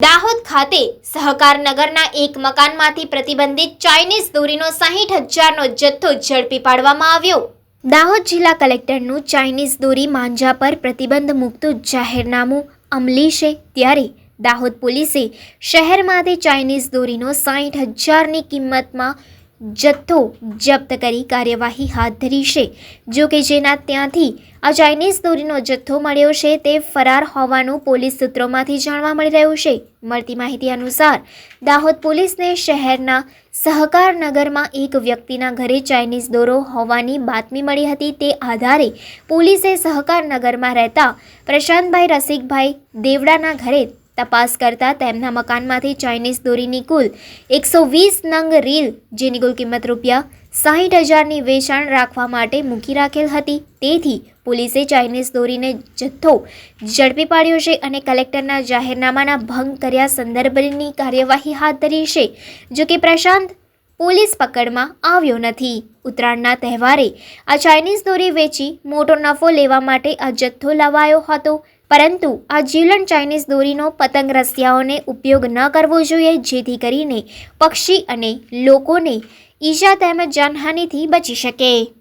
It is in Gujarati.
દાહોદ ખાતે સહકારનગરના એક મકાનમાંથી પ્રતિબંધિત ચાઇનીઝ દોરીનો સાહીઠ હજારનો જથ્થો ઝડપી પાડવામાં આવ્યો. દાહોદ જિલ્લા કલેક્ટરનું ચાઇનીઝ દોરી માંજા પર પ્રતિબંધ મૂકતું જાહેરનામું અમલી છે ત્યારે દાહોદ પોલીસે શહેરમાંથી ચાઇનીઝ દોરીનો સાહીઠ હજારની કિંમતમાં જથ્થો જપ્ત કરી કાર્યવાહી હાથ ધરી છે. જો કે જેના ત્યાંથી આ ચાઇનીઝ દોરીનો જથ્થો મળ્યો છે તે ફરાર હોવાનું પોલીસ સૂત્રોમાંથી જાણવા મળી રહ્યું છે. મળતી માહિતી અનુસાર, દાહોદ પોલીસને શહેરના સહકારનગરમાં એક વ્યક્તિના ઘરે ચાઇનીઝ દોરો હોવાની બાતમી મળી હતી. તે આધારે પોલીસે સહકારનગરમાં રહેતા પ્રશાંતભાઈ રસિકભાઈ દેવડાના ઘરે તપાસ કરતા તેમના મકાનમાંથી ચાઇનીઝ દોરીની કુલ એકસો વીસ નંગ રીલ, જેની કુલ કિંમત રૂપિયા સાહીઠ હજારની વેચાણ રાખવા માટે મૂકી રાખેલ હતી. તેથી પોલીસે ચાઇનીઝ દોરીને જથ્થો ઝડપી પાડ્યો છે અને કલેક્ટરના જાહેરનામાના ભંગ કર્યા સંદર્ભની કાર્યવાહી હાથ ધરી છે, જો કે પ્રશાંત પોલીસ પકડમાં આવ્યો નથી. ઉત્તરાયણના તહેવારે આ ચાઇનીઝ દોરી વેચી મોટો નફો લેવા માટે આ જથ્થો લવાયો હતો. પરંતુ આ જીવલન ચાઇનીઝ દોરીનો પતંગ રસિયાઓને ઉપયોગ ન કરવો જોઈએ, જેથી કરીને પક્ષી અને લોકોને ઈજા તેમજ જાનહાનિથી બચી શકે.